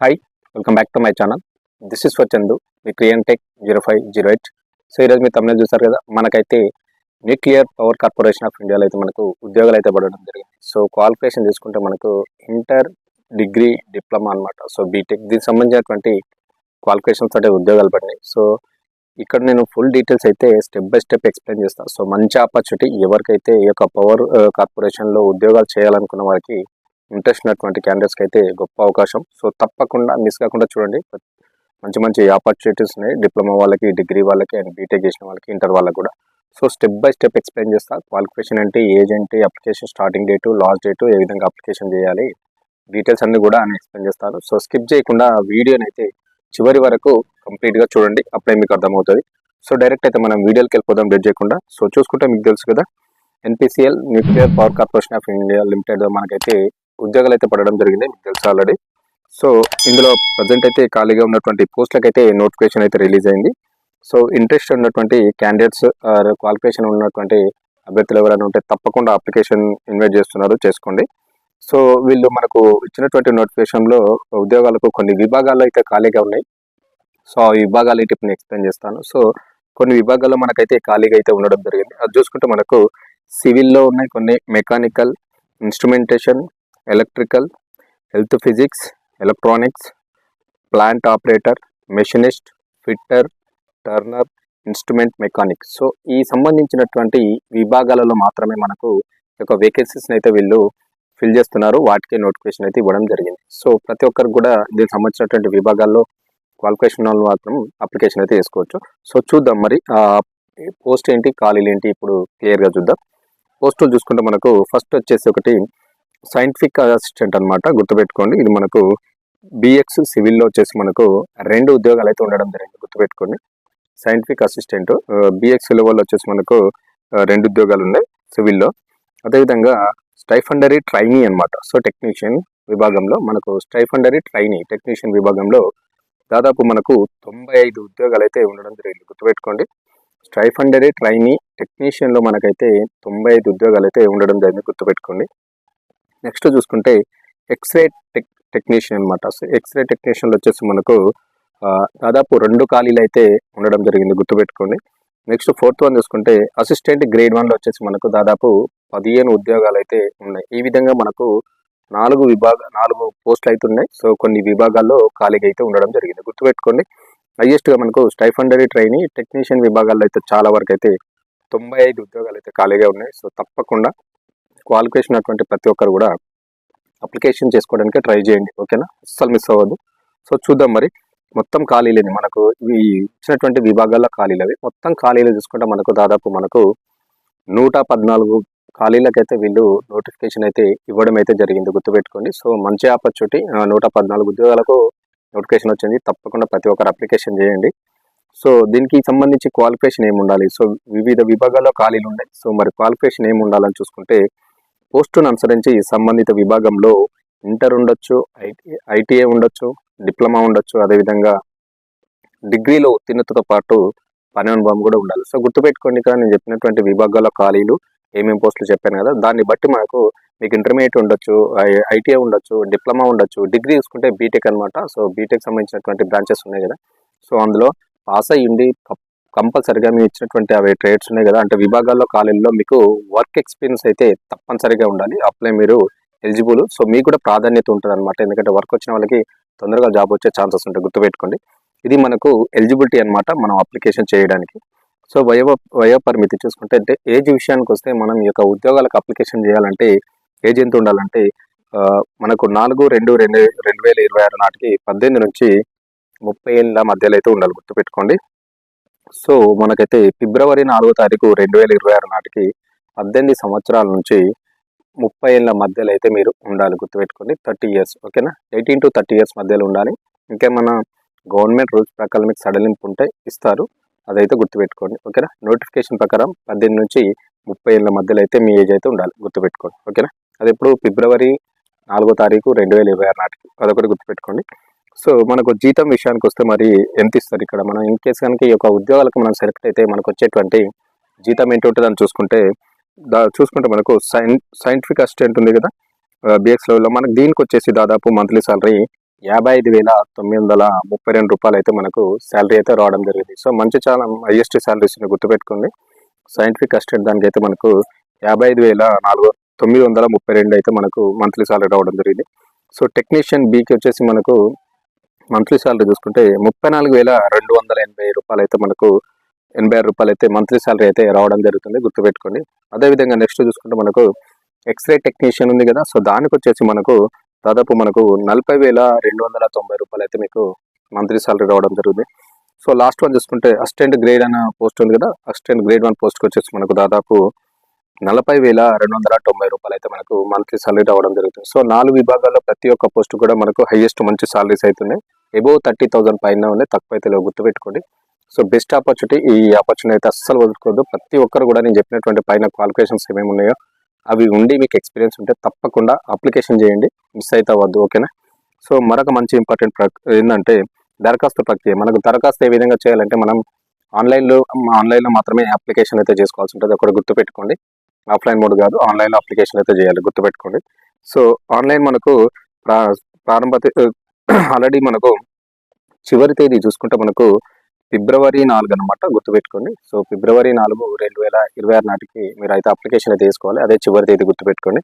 Hi welcome back to my channel this is for Chandu me Kriyan tech zero five zero eight so ఈరోజు మీరు తమిళ చూసారు కదా మనకైతే nuclear power corporation of ఇండియాలో అయితే మనకు ఉద్యోగాలు అయితే పడడం జరిగింది. సో క్వాలిఫికేషన్ తీసుకుంటే మనకు ఇంటర్ డిగ్రీ డిప్లొమా అన్నమాట. సో బీటెక్ దీనికి సంబంధించినటువంటి క్వాలిఫికేషన్స్ అంటే ఉద్యోగాలు పడినాయి. సో ఇక్కడ నేను ఫుల్ డీటెయిల్స్ అయితే స్టెప్ బై స్టెప్ ఎక్స్ప్లెయిన్ చేస్తాను సో మంచి ఆపర్చునిటీ ఎవరికైతే ఈ యొక్క పవర్ కార్పొరేషన్లో uh, ఉద్యోగాలు చేయాలనుకున్న వారికి ఇంట్రెస్ట్ ఉన్నటువంటి క్యాండిడేట్స్కి అయితే గొప్ప అవకాశం. సో తప్పకుండా మిస్ కాకుండా చూడండి. మంచి మంచి ఆపర్చునిటీస్ ఉన్నాయి. డిప్లొమా వాళ్ళకి డిగ్రీ వాళ్ళకి అండ్ బీటెక్ చేసిన వాళ్ళకి ఇంటర్ వాళ్ళకి కూడా. So step by step explain చేస్తా. క్వాలిఫికేషన్ అంటే ఏజ్ ఏంటి application starting date last date ఏ విధంగా అప్లికేషన్ చేయాలి. డీటెయిల్స్ అన్ని కూడా అని ఎక్స్ప్లెయిన్ చేస్తాను. సో స్కిప్ చేయకుండా వీడియోని అయితే చివరి వరకు కంప్లీట్గా చూడండి. అప్పుడే మీకు అర్థమవుతుంది. సో డైరెక్ట్ అయితే మనం వీడియోకి వెళ్ళిపోదాం. డెడ్ చేయకుండా. సో చూసుకుంటే మీకు తెలుసు కదా. NPCL nuclear power corporation of India limited మనకైతే ఉద్యోగాలు అయితే పడడం జరిగింది మీకు తెలుసు ఆల్రెడీ సో ఇందులో ప్రజెంట్ అయితే ఖాళీగా ఉన్నటువంటి పోస్టులకు అయితే నోటిఫికేషన్ అయితే రిలీజ్ అయింది. సో ఇంట్రెస్ట్ ఉన్నటువంటి క్యాండిడేట్స్ క్వాలిఫికేషన్ ఉన్నటువంటి అభ్యర్థులు ఎవరైనా ఉంటే తప్పకుండా అప్లికేషన్ ఇన్వైట్ చేస్తున్నారు చేసుకోండి. సో వీళ్ళు మనకు ఇచ్చినటువంటి నోటిఫికేషన్లో ఉద్యోగాలకు కొన్ని విభాగాలు అయితే ఖాళీగా ఉన్నాయి. సో ఆ విభాగాలు అయితే నేను ఎక్స్ప్లెయిన్ చేస్తాను. సో కొన్ని విభాగాల్లో మనకైతే ఖాళీగా అయితే ఉండడం జరిగింది. అది చూసుకుంటే మనకు సివిల్లో ఉన్నాయి కొన్ని mechanical instrumentation electrical health physics electronics plant operator machinist fitter turner instrument mechanic. So ఈ సంబంధించినటువంటి విభాగాలలో మాత్రమే మనకు ఒక యొక్క వేకెన్సీస్ని అయితే వీళ్ళు ఫిల్ చేస్తున్నారు. వాటికే నోటిఫికేషన్ అయితే ఇవ్వడం జరిగింది. సో ప్రతి ఒక్కరికి కూడా దీనికి సంబంధించినటువంటి విభాగాల్లో క్వాలిఫికేషన్ వాళ్ళు మాత్రం అప్లికేషన్ అయితే వేసుకోవచ్చు సో చూద్దాం మరి పోస్ట్ ఏంటి ఖాళీలు ఏంటి ఇప్పుడు క్లియర్గా చూద్దాం. పోస్టులు చూసుకుంటే మనకు ఫస్ట్ వచ్చేసి ఒకటి సైంటిఫిక్ అసిస్టెంట్ అనమాట గుర్తుపెట్టుకోండి. ఇది మనకు బిఎక్స్ సివిల్లో వచ్చేసి మనకు రెండు ఉద్యోగాలు అయితే ఉండడం జరిగింది గుర్తుపెట్టుకోండి. సైంటిఫిక్ అసిస్టెంట్ బిఎక్స్ లెవెల్లో వచ్చేసి మనకు రెండు ఉద్యోగాలు ఉన్నాయి సివిల్లో. అదేవిధంగా స్టైఫండరీ ట్రైనీ అనమాట సో టెక్నీషియన్ విభాగంలో మనకు స్టైఫండరీ ట్రైనీ టెక్నీషియన్ విభాగంలో దాదాపు మనకు తొంభై ఐదు ఉద్యోగాలు అయితే ఉండడం జరిగింది గుర్తుపెట్టుకోండి. స్టైఫండరీ ట్రైనీ టెక్నీషియన్లో మనకైతే తొంభై ఐదు ఉద్యోగాలు అయితే ఉండడం జరిగింది గుర్తుపెట్టుకోండి. నెక్స్ట్ చూసుకుంటే ఎక్స్రే టెక్ టెక్నీషియన్ అనమాట సో ఎక్స్రే టెక్నీషియన్లో వచ్చేసి మనకు దాదాపు రెండు ఖాళీలు అయితే ఉండడం జరిగింది గుర్తుపెట్టుకోండి. నెక్స్ట్ ఫోర్త్ వన్ చూసుకుంటే అసిస్టెంట్ గ్రేడ్ వన్లో వచ్చేసి మనకు దాదాపు పదిహేను ఉద్యోగాలు అయితే ఉన్నాయి. ఈ విధంగా మనకు నాలుగు విభాగ నాలుగు పోస్టులు అయితే ఉన్నాయి. సో కొన్ని విభాగాల్లో ఖాళీగా అయితే ఉండడం జరిగింది. గుర్తుపెట్టుకోండి. హైయెస్ట్గా మనకు స్టైఫండరీ ట్రైనీ టెక్నీషియన్ విభాగాల్లో అయితే చాలా వరకు అయితే తొంభై ఐదు ఉద్యోగాలు అయితే ఖాళీగా ఉన్నాయి. సో తప్పకుండా క్వాలిఫికేషన్ ఉన్నటువంటి ప్రతి ఒక్కరు కూడా అప్లికేషన్ చేసుకోవడానికి ట్రై చేయండి ఓకేనా అస్సలు మిస్ అవ్వద్దు. సో చూద్దాం మరి. మొత్తం ఖాళీలేని మనకు ఈ ఇచ్చినటువంటి విభాగాల్లో ఖాళీలు అవి. మొత్తం ఖాళీలు చూసుకుంటే మనకు దాదాపు మనకు నూట పద్నాలుగు ఖాళీలకైతే వీళ్ళు నోటిఫికేషన్ అయితే ఇవ్వడం అయితే జరిగింది. గుర్తుపెట్టుకోండి. సో మంచి ఆపర్చునిటీ నూట పద్నాలుగు ఉద్యోగాలకు నోటిఫికేషన్ వచ్చింది. తప్పకుండా ప్రతి ఒక్కరు అప్లికేషన్ చేయండి. సో దీనికి సంబంధించి క్వాలిఫికేషన్ ఏమి ఉండాలి సో వివిధ విభాగాల్లో ఖాళీలు ఉన్నాయి. సో మరి క్వాలిఫికేషన్ ఏమి ఉండాలని చూసుకుంటే పోస్టును అనుసరించి సంబంధిత విభాగంలో ఇంటర్ ఉండొచ్చు ఐటీ ఐటీఐ ఉండొచ్చు డిప్లొమా ఉండొచ్చు అదేవిధంగా డిగ్రీలో ఉత్తీర్ణతతో పాటు పని అనుభవం కూడా ఉండాలి. సో గుర్తుపెట్టుకోండి ఇక్కడ నేను చెప్పినటువంటి విభాగాల ఖాళీలు ఏమేమి పోస్టులు చెప్పాను కదా దాన్ని బట్టి మనకు మీకు ఇంటర్మీడియట్ ఉండొచ్చు ఐటీఐ ఉండొచ్చు డిప్లొమా ఉండొచ్చు డిగ్రీ చూసుకుంటే బీటెక్ అనమాట సో బీటెక్ సంబంధించినటువంటి బ్రాంచెస్ ఉన్నాయి కదా. సో అందులో పాస్ అయ్యి ఉండి కంపల్సరిగా మీరు ఇచ్చినటువంటి అవి ట్రేడ్స్ ఉన్నాయి కదా. అంటే విభాగాల్లో కాలేజీలో మీకు వర్క్ ఎక్స్పీరియన్స్ అయితే తప్పనిసరిగా ఉండాలి. అప్లై మీరు ఎలిజిబుల్. సో మీకు కూడా ప్రాధాన్యత ఉంటుంది అనమాట ఎందుకంటే వర్క్ వచ్చిన వాళ్ళకి తొందరగా జాబ్ వచ్చే ఛాన్సెస్ ఉంటాయి. గుర్తుపెట్టుకోండి. ఇది మనకు ఎలిజిబిలిటీ అనమాట మనం అప్లికేషన్ చేయడానికి. సో వయో వయో పరిమితి చూసుకుంటే అంటే ఏజ్ విషయానికి వస్తే మనం ఈ యొక్క ఉద్యోగాలకు అప్లికేషన్ చేయాలంటే ఏజ్ ఎంత ఉండాలంటే మనకు నాలుగు రెండు రెండు రెండు వేల ఇరవై ఆరు నాటికి పద్దెనిమిది నుంచి ముప్పై ఏళ్ళ మధ్యలో అయితే ఉండాలి. గుర్తుపెట్టుకోండి. సో మనకైతే ఫిబ్రవరి నాలుగో తారీఖు రెండు వేల ఇరవై ఆరు నాటికి పద్దెనిమిది సంవత్సరాల నుంచి ముప్పై ఏళ్ళ మధ్యలో అయితే మీరు ఉండాలి గుర్తుపెట్టుకోండి. థర్టీ ఇయర్స్ ఓకేనా? ఎయిటీన్ టు థర్టీ ఇయర్స్ మధ్యలో ఉండాలి. ఇంకేమన్నా గవర్నమెంట్ రూల్స్ ప్రకారం మీకు సడలింపు ఉంటే ఇస్తారు. అదైతే గుర్తుపెట్టుకోండి ఓకేనా? నోటిఫికేషన్ ప్రకారం పద్దెనిమిది నుంచి ముప్పై ఏళ్ళ మధ్యలో అయితే మీ ఏజ్ అయితే ఉండాలి గుర్తుపెట్టుకోండి ఓకేనా? అది ఇప్పుడు ఫిబ్రవరి నాలుగో తారీఖు రెండు వేల ఇరవై ఆరు నాటికి. అదొకటి గుర్తుపెట్టుకోండి. సో మనకు జీతం విషయానికి వస్తే మరి ఎంత ఇస్తారు ఇక్కడ? మనం ఇన్ కేసు కనుక ఈ యొక్క ఉద్యోగాలకు మనం సెలెక్ట్ అయితే మనకు వచ్చేటువంటి జీతం ఏంటి ఉంటుందని చూసుకుంటే దా చూసుకుంటే మనకు సైన్ సైంటిఫిక్ అసిస్టెంట్ ఉంది కదా బిఎక్స్ లెవెల్లో. మనకు దీనికి వచ్చేసి దాదాపు మంత్లీ సాలరీ యాభై ఐదు వేల తొమ్మిది వందల ముప్పై రెండు రూపాయలు అయితే మనకు శాలరీ అయితే రావడం జరిగింది. సో మంచి చాలా హైయెస్ట్ శాలరీస్ గుర్తుపెట్టుకోండి. సైంటిఫిక్ అసిస్టెంట్ దానికి అయితే మనకు యాభై ఐదు వేల నాలుగు తొమ్మిది వందల ముప్పై రెండు అయితే మనకు మంత్లీ సాలరీ రావడం జరిగింది సో టెక్నీషియన్ బీకి వచ్చేసి మనకు మంత్లీ సాలరీ చూసుకుంటే ముప్పై నాలుగు వేల రెండు వందల ఎనభై రూపాయలు అయితే మనకు ఎనభై ఆరు రూపాయలు అయితే మంత్లీ సాలరీ అయితే రావడం జరుగుతుంది గుర్తుపెట్టుకోండి. అదేవిధంగా నెక్స్ట్ చూసుకుంటే మనకు ఎక్స్రే టెక్నీషియన్ ఉంది కదా సో దానికి వచ్చేసి మనకు దాదాపు మనకు నలభై వేల రెండు వందల తొంభై రూపాయలు అయితే మీకు మంత్లీ సాలరీ రావడం జరుగుతుంది. సో లాస్ట్ వన్ చూసుకుంటే అసిస్టెంట్ గ్రేడ్ అనే పోస్ట్ ఉంది కదా అసిస్టెంట్ గ్రేడ్ వన్ పోస్ట్కి వచ్చేసి మనకు దాదాపు నలభై వేల రెండు వందల తొంభై రూపాయలు అయితే మనకు మంత్లీ సాలరీ రావడం జరుగుతుంది. సో నాలుగు విభాగాల్లో ప్రతి ఒక్క పోస్ట్ కూడా మనకు హైయెస్ట్ మంచి సాలరీస్ అవుతున్నాయి ఎబో థర్టీ థౌసండ్ పైన ఉన్నాయి తక్కువ అయితే లేవు. గుర్తుపెట్టుకోండి. సో బెస్ట్ ఆపర్చునిటీ ఈ ఆపర్చునిటీ అయితే అస్సలు వదులుకోవద్దు. ప్రతి ఒక్కరు కూడా నేను చెప్పినటువంటి పైన క్వాలిఫికేషన్స్ ఏమేమి ఉన్నాయో అవి ఉండి మీకు ఎక్స్పీరియన్స్ ఉంటే తప్పకుండా అప్లికేషన్ చేయండి. మిస్ అయితే అవ్వద్దు ఓకేనా? సో మరొక మంచి ఇంపార్టెంట్ ప్రక్ ఏంటంటే దరఖాస్తు ప్రక్రియ. మనకు దరఖాస్తు ఏ విధంగా చేయాలంటే మనం ఆన్లైన్లో ఆన్లైన్లో మాత్రమే అప్లికేషన్ అయితే చేసుకోవాల్సి ఉంటుంది. ఒకటి గుర్తుపెట్టుకోండి. ఆఫ్లైన్ మోడ్ కాదు ఆన్లైన్లో అప్లికేషన్ అయితే చేయాలి. గుర్తుపెట్టుకోండి. సో ఆన్లైన్ మనకు ప్రా ప్రారంభ ఆల్రెడీ మనకు చివరి తేదీ చూసుకుంటే మనకు ఫిబ్రవరి నాలుగు అనమాట గుర్తుపెట్టుకోండి. సో ఫిబ్రవరి నాలుగు రెండు వేల ఇరవై ఆరు నాటికి మీరు అయితే అప్లికేషన్ అయితే తీసుకోవాలి అదే చివరి తేదీ గుర్తుపెట్టుకోండి.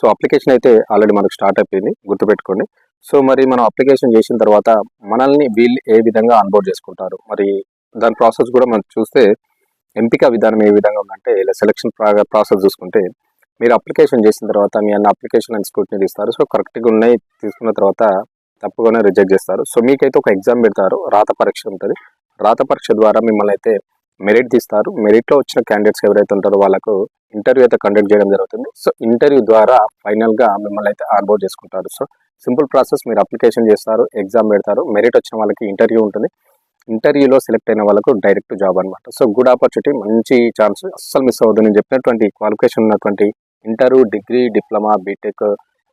సో అప్లికేషన్ అయితే ఆల్రెడీ మనకు స్టార్ట్ అయిపోయింది. గుర్తుపెట్టుకోండి. సో మరి మనం అప్లికేషన్ చేసిన తర్వాత మనల్ని వీళ్ళు ఏ విధంగా ఆన్బోర్డ్ చేసుకుంటారు? మరి దాని ప్రాసెస్ కూడా మనం చూస్తే ఎంపిక విధానం ఏ విధంగా ఉందంటే ఇలా సెలక్షన్ ప్రాసెస్ చూసుకుంటే మీరు అప్లికేషన్ చేసిన తర్వాత మీ అన్న అప్లికేషన్ అండ్ స్క్రూట్ని తీస్తారు. సో కరెక్ట్గా ఉన్నాయి తీసుకున్న తర్వాత తప్పుగానే రిజెక్ట్ చేస్తారు. సో మీకైతే ఒక ఎగ్జామ్ పెడతారు. రాత పరీక్ష ఉంటుంది. రాత పరీక్ష ద్వారా మిమ్మల్ని అయితే మెరిట్ తీస్తారు మెరిట్లో వచ్చిన క్యాండిడేట్స్ ఎవరైతే ఉంటారో వాళ్ళకు ఇంటర్వ్యూ అయితే కండక్ట్ చేయడం జరుగుతుంది. సో ఇంటర్వ్యూ ద్వారా ఫైనల్గా మిమ్మల్ని అయితే ఆన్బోర్డ్ చేసుకుంటారు. సో సింపుల్ ప్రాసెస్ మీరు అప్లికేషన్ చేస్తారు ఎగ్జామ్ పెడతారు. మెరిట్ వచ్చిన వాళ్ళకి ఇంటర్వ్యూ ఉంటుంది. ఇంటర్వ్యూలో సెలెక్ట్ అయిన వాళ్ళకు డైరెక్ట్ జాబ్ అనమాట సో గుడ్ ఆపర్చునిటీ మంచి ఛాన్స్ అస్సలు మిస్ అవ్వద్దు. నేను చెప్పినటువంటి క్వాలిఫికేషన్ ఉన్నటువంటి ఇంటర్ డిగ్రీ డిప్లొమా బీటెక్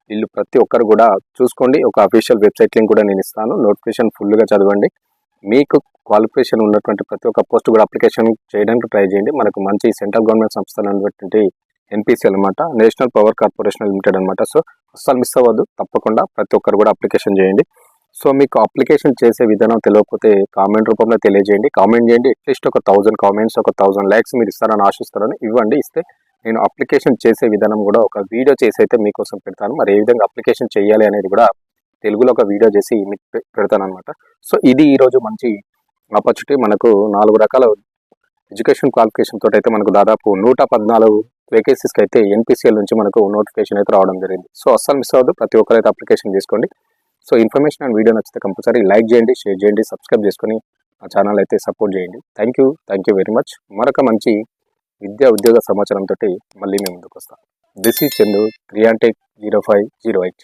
వీళ్ళు ప్రతి ఒక్కరు కూడా చూసుకోండి. ఒక అఫీషియల్ వెబ్సైట్ లింక్ కూడా నేను ఇస్తాను. నోటిఫికేషన్ ఫుల్గా చదవండి. మీకు క్వాలిఫికేషన్ ఉన్నటువంటి ప్రతి ఒక్క పోస్ట్ కూడా అప్లికేషన్ చేయడానికి ట్రై చేయండి. మనకు మంచి సెంట్రల్ గవర్నమెంట్ సంస్థలు అనేటువంటి ఎన్పిసి అనమాట నేషనల్ పవర్ కార్పొరేషన్ లిమిటెడ్ అనమాట సో అస్సలు మిస్ అవ్వద్దు. తప్పకుండా ప్రతి ఒక్కరు కూడా అప్లికేషన్ చేయండి. సో మీకు అప్లికేషన్ చేసే విధానం తెలియకపోతే కామెంట్ రూపంలో తెలియజేయండి. కామెంట్ చేయండి. అట్లీస్ట్ ఒక థౌసండ్ కామెంట్స్ ఒక థౌసండ్ ల్యాక్స్ మీరు ఇస్తారని ఆశిస్తారని ఇవ్వండి. ఇస్తే నేను అప్లికేషన్ చేసే విధానం కూడా ఒక వీడియో చేసి అయితే మీకోసం పెడతాను. మరి ఏ విధంగా అప్లికేషన్ చేయాలి అనేది కూడా తెలుగులో ఒక వీడియో చేసి మీకు పెడతాను అనమాట సో ఇది ఈరోజు మంచి ఆపర్చునిటీ మనకు నాలుగు రకాల ఎడ్యుకేషన్ క్వాలిఫికేషన్ తోటి అయితే మనకు దాదాపు నూట పద్నాలుగు వేకెన్సీస్కి అయితే ఎన్పిసిఎల్ నుంచి మనకు నోటిఫికేషన్ అయితే రావడం జరిగింది. సో అస్సలు మిస్ అవ్వద్దు. ప్రతి ఒక్కరైతే అప్లికేషన్ చేసుకోండి. సో ఇన్ఫర్మేషన్ అండ్ వీడియో నచ్చితే కంపల్సరీ లైక్ చేయండి షేర్ చేయండి సబ్స్క్రైబ్ చేసుకొని ఆ ఛానల్ అయితే సపోర్ట్ చేయండి. Thank you thank you very much మరొక మంచి విద్యా ఉద్యోగ సమాచారంతో మళ్ళీ మేము ముందుకు వస్తాం దిస్ ఈజ్ చందు క్రియాంటెక్ జీరో ఫైవ్ జీరో ఎయిట్.